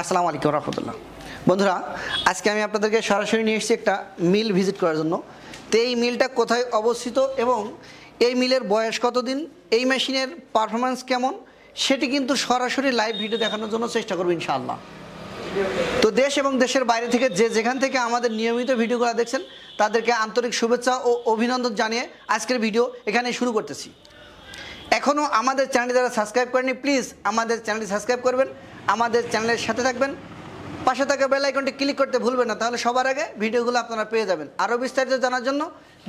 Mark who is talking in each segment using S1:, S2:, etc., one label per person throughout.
S1: আসসালামু আলাইকুম রহমতুল্লাহ। বন্ধুরা, আজকে আমি আপনাদেরকে সরাসরি নিয়ে এসেছি একটা মিল ভিজিট করার জন্য। তো এই মিলটা কোথায় অবস্থিত এবং এই মিলের বয়স কতদিন, এই মেশিনের পারফরমেন্স কেমন, সেটি কিন্তু সরাসরি লাইভ ভিডিও দেখানোর জন্য চেষ্টা করব ইনশাআল্লাহ। তো দেশ এবং দেশের বাইরে থেকে যে যেখান থেকে আমাদের নিয়মিত ভিডিওগুলো দেখছেন, তাদেরকে আন্তরিক শুভেচ্ছা ও অভিনন্দন জানিয়ে আজকের ভিডিও এখানে শুরু করতেছি। এখনও আমাদের চ্যানেলটি যারা সাবস্ক্রাইব করেনি প্লিজ আমাদের চ্যানেলটি সাবস্ক্রাইব করবেন। আমাদের চ্যানেলের সাথে থাকবেন। পাশে থাকা বেল আইকনটি ক্লিক করতে ভুলবেন না, তাহলে সবার আগে ভিডিওগুলো আপনারা পেয়ে যাবেন। আরও বিস্তারিত জানার জন্য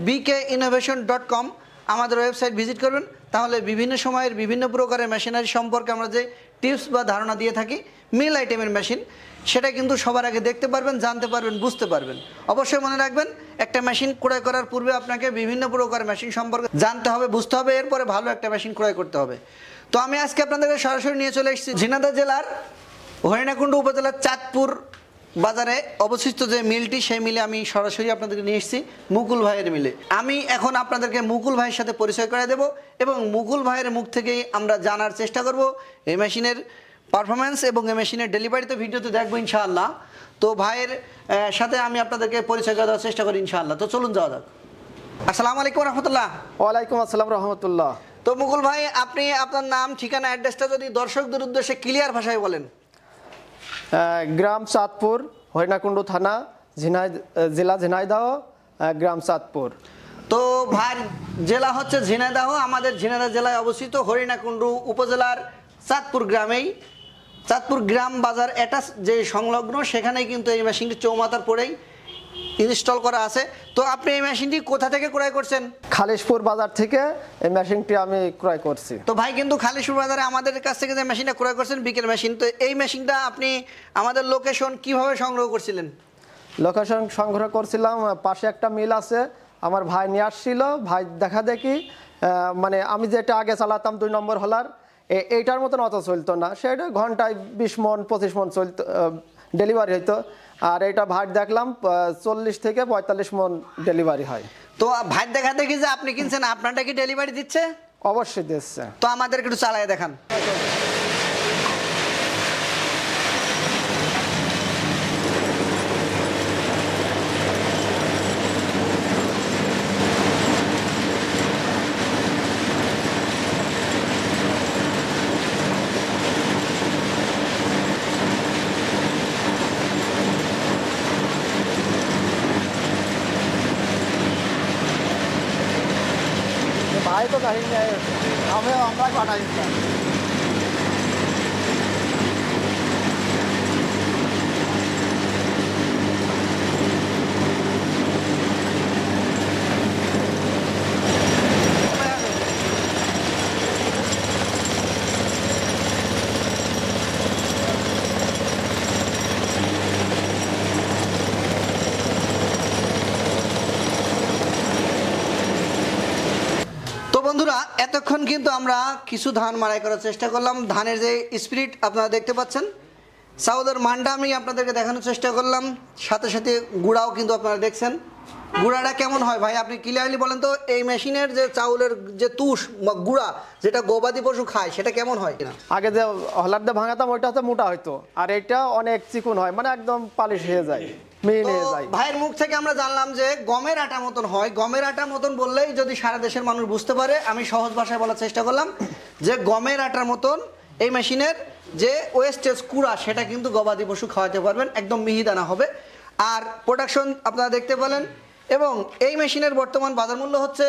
S1: বিকে ইনোভেশন ডট কম আমাদের ওয়েবসাইট ভিজিট করবেন। তাহলে বিভিন্ন সময়ের বিভিন্ন প্রকারের মেশিনারি সম্পর্কে আমরা যে টিপস বা ধারণা দিয়ে থাকি, মিল আইটেমের মেশিন, সেটা কিন্তু সবার আগে দেখতে পারবেন, জানতে পারবেন, বুঝতে পারবেন। অবশ্যই মনে রাখবেন, একটা মেশিন ক্রয় করার পূর্বে আপনাকে বিভিন্ন প্রকার মেশিন সম্পর্কে জানতে হবে, বুঝতে হবে, এরপরে ভালো একটা মেশিন ক্রয় করতে হবে। তো আমি আজকে আপনাদেরকে সরাসরি নিয়ে চলে এসেছি ঝিনাদা জেলার হরিণাকুণ্ড উপজেলার চাঁদপুর বাজারে অবশিষ্ট যে মিলটি সেই মিলে আমি সরাসরি আপনাদেরকে নিয়ে এসেছি মুকুল ভাইয়ের মিলে। আমি এখন আপনাদেরকে মুকুল ভাইয়ের সাথে পরিচয় করে দেব এবং মুকুল ভাইয়ের মুখ থেকেই আমরা জানার চেষ্টা করব। এই মেশিনের পারফরমেন্স এবং এই মেশিনের ডেলিভারি তো ভিডিওতে দেখব ইনশাআল্লাহ। তো ভাইয়ের সাথে আমি আপনাদেরকে পরিচয় করে দেওয়ার চেষ্টা করি ইনশাআল্লাহ। তো চলুন যাওয়া যাক। আসসালামু আলাইকুম রহমতুল্লাহ।
S2: ওয়ালাইকুম আসসালাম রহমতুল্লাহ।
S1: তো মুকুল ভাই আপনি আপনার নাম ঠিকানা অ্যাড্রেসটা যদি দর্শকদের উদ্দেশ্যে ক্লিয়ার ভাষায় বলেন।
S2: গ্রাম চাঁদপুর হরিণাকুণ্ড থানা, ঝিনাই জেলা ঝিনাইদহ গ্রাম চাঁদপুর
S1: তো ভাই, জেলা হচ্ছে ঝিনাইদহ, আমাদের ঝিনাইদহ জেলায় অবস্থিত হরিণাকুণ্ডু উপজেলার চাঁদপুর গ্রামেই। চাঁদপুর গ্রাম বাজার অ্যাটাচ যে সংলগ্ন, সেখানেই কিন্তু এই মেশিনটি চৌমাতার পরেই ইনস্টল করা আছে। তো আপনি এই মেশিনটি কোথা থেকে ক্রয় করছেন?
S2: খালিশপুর বাজার থেকে এই মেশিনটি আমি ক্রয় করছি।
S1: তো ভাই কিন্তু খালিশুর বাজারে আমাদের কাছ থেকে যে মেশিনটা ক্রয় করছেন বিকেল মেশিন তো এই মেশিনটা আপনি আমাদের লোকেশন কীভাবে সংগ্রহ করছিলেন?
S2: লোকেশন সংগ্রহ করছিলাম পাশে একটা মিল আছে আমার ভাই নিয়ে আসছিল ভাই দেখা দেখি মানে আমি যেটা আগে চালাতাম দুই নম্বর হলার এইটার মতন অত চলতো না সেটা ঘন্টায় বিশ মন পঁচিশ মন চলতো ডেলিভারি হইতো। আর এটা ভাট দেখলাম চল্লিশ থেকে পঁয়তাল্লিশ মন ডেলিভারি হয়।
S1: তো ভাট দেখা দেখি যে আপনি কিনছেন আপনারটা কি ডেলিভারি দিচ্ছে?
S2: অবশ্যই দিচ্ছে।
S1: তো আমাদেরকে একটু চালায় দেখান।
S2: ভাই তো গাড়ি নিয়ে আমি আমরা পাঠাই
S1: তো বন্ধুরা, এতক্ষণ কিন্তু আমরা কিছু ধান মারাই করার চেষ্টা করলাম। ধানের যে স্পিরিট আপনারা দেখতে পাচ্ছেন সাউদের মান্ডা আমি আপনাদেরকে দেখানোর চেষ্টা করলাম। সাথে সাথে গুঁড়াও কিন্তু আপনারা দেখছেন। গুঁড়াটা কেমন হয় ভাই? আপনি ক্লিয়ারলি বলেন তো এই মেশিনের যে চাউলের যে তুষ বা গুঁড়া যেটা গবাদি পশু খায় সেটা কেমন হয় কিনা?
S2: আগে যে হলার দিয়ে ভাঙাতাম ওইটা হচ্ছে মোটা হইতো। আর এটা অনেক চিকুন হয় মানে একদম পালিশ হয়ে যায়
S1: ভাইয়ের মুখ থেকে আমরা জানলাম যে গমের আটা মতন হয়। গমের আটা মতন বললেই যদি সারা দেশের মানুষ বুঝতে পারে আমি সহজ ভাষায় বলার চেষ্টা করলাম যে গমের আটার মতন এই মেশিনের যে ওয়েস্টেজ কুড়া সেটা কিন্তু গবাদি পশু খাওয়াতে পারবেন একদম মিহিদানা হবে। আর প্রোডাকশন আপনারা দেখতে পেলেন এবং এই মেশিনের বর্তমান বাজার মূল্য হচ্ছে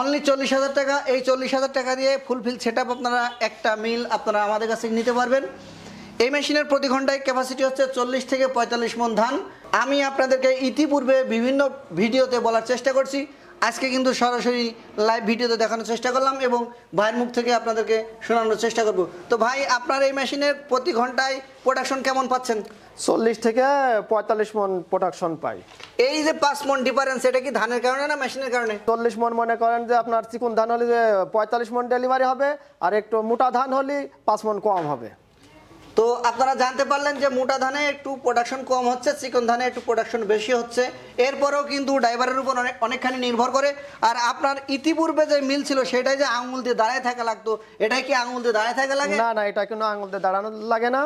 S1: অনলি চল্লিশ হাজার টাকা। এই চল্লিশ হাজার টাকা দিয়ে ফুলফিল সেট আপনারা একটা মিল আপনারা আমাদের কাছে নিতে পারবেন। এই মেশিনের প্রতি ঘন্টায় ক্যাপাসিটি হচ্ছে চল্লিশ থেকে পঁয়তাল্লিশ মন ধান। আমি আপনাদেরকে ইতিপূর্বে বিভিন্ন ভিডিওতে বলার চেষ্টা করছি। আজকে কিন্তু সরাসরি লাইভ ভিডিওতে দেখানোর চেষ্টা করলাম এবং ভাইয়ের মুখ থেকে আপনাদেরকে শোনানোর চেষ্টা করব। তো ভাই আপনার এই মেশিনের প্রতি ঘন্টায় প্রোডাকশন কেমন পাচ্ছেন?
S2: চল্লিশ থেকে পঁয়তাল্লিশ মন প্রোডাকশন পাই।
S1: এই যে পাঁচ মন ডিফারেন্স এটা কি ধানের কারণে না মেশিনের কারণে?
S2: চল্লিশ মন মনে করেন যে আপনার চিকুন ধান হলে যে পঁয়তাল্লিশ মন ডেলিভারি হবে আর একটু মোটা ধান হলে পাঁচ মন কম হবে।
S1: তো আপনারা জানতে পারলেন যে মোটা ধানে একটু প্রোডাকশন কম হচ্ছে চিকন ধানে একটু প্রোডাকশন বেশি হচ্ছে। এরপরেও কিন্তু ড্রাইভারের উপর অনেক অনেকখানি নির্ভর করে। আর আপনার ইতিপূর্বে যে মিল ছিল সেটাই যে আঙুল দিয়ে দাঁড়ায় থাকা লাগতো। এটাই কি আঙুল দিয়ে দাঁড়ায় থাকা লাগে?
S2: না না এটা কোনো আঙুল দিয়ে দাঁড়ানো লাগে না।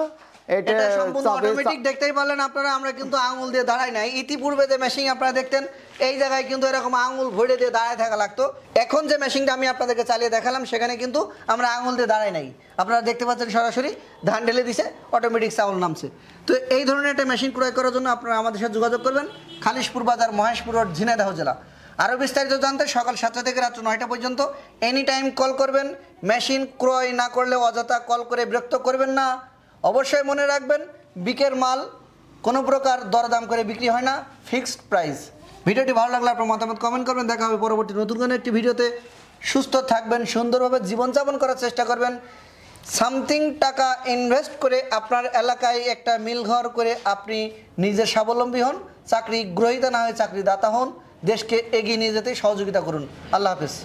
S2: এটা
S1: এটা সম্পূর্ণ অটোমেটিক দেখতেই পারলেন আপনারা আমরা কিন্তু আঙুল দিয়ে দাঁড়াই নাই। ইতিপূর্বে যে মেশিন আপনারা দেখতেন এই জায়গায় কিন্তু এরকম আঙুল ভরে দিয়ে দাঁড়ায় থাকা লাগতো। এখন যে মেশিনটা আমি আপনাদেরকে চালিয়ে দেখালাম সেখানে কিন্তু আমরা আঙুল দিয়ে দাঁড়াই নাই। আপনারা দেখতে পাচ্ছেন সরাসরি ধান ঢেলে দিছে অটোমেটিক চাউল নামছে। তো এই ধরনের একটা মেশিন ক্রয় করার জন্য আপনারা আমাদের সাথে যোগাযোগ করবেন। খালিশপুর বাজার, মহেশপুর রোড, ঝিনাইদহ জেলা। আরও বিস্তারিত জানতে সকাল সাতটা থেকে রাত্র নয়টা পর্যন্ত এনি টাইম কল করবেন। মেশিন ক্রয় না করলে অযথা কল করে বিরক্ত করবেন না। অবশ্যই মনে রাখবেন, বিকের মাল কোনো প্রকার দরদাম করে বিক্রি হয় না ফিক্সড প্রাইস ভিডিওটি ভালো লাগলে আপনার মতামত কমেন্ট করবেন। দেখা হবে পরবর্তী নতুন কোনো একটি ভিডিওতে। সুস্থ থাকবেন, সুন্দরভাবে জীবনযাপন করার চেষ্টা করবেন। সামথিং টাকা ইনভেস্ট করে আপনার এলাকায় একটা মিলঘর করে আপনি নিজে স্বাবলম্বী হন, চাকরি গ্রহীতা না হয়ে চাকরিদাতা হন, দেশকে এগিয়ে নিয়ে যেতে সহযোগিতা করুন। আল্লাহ হাফেজ।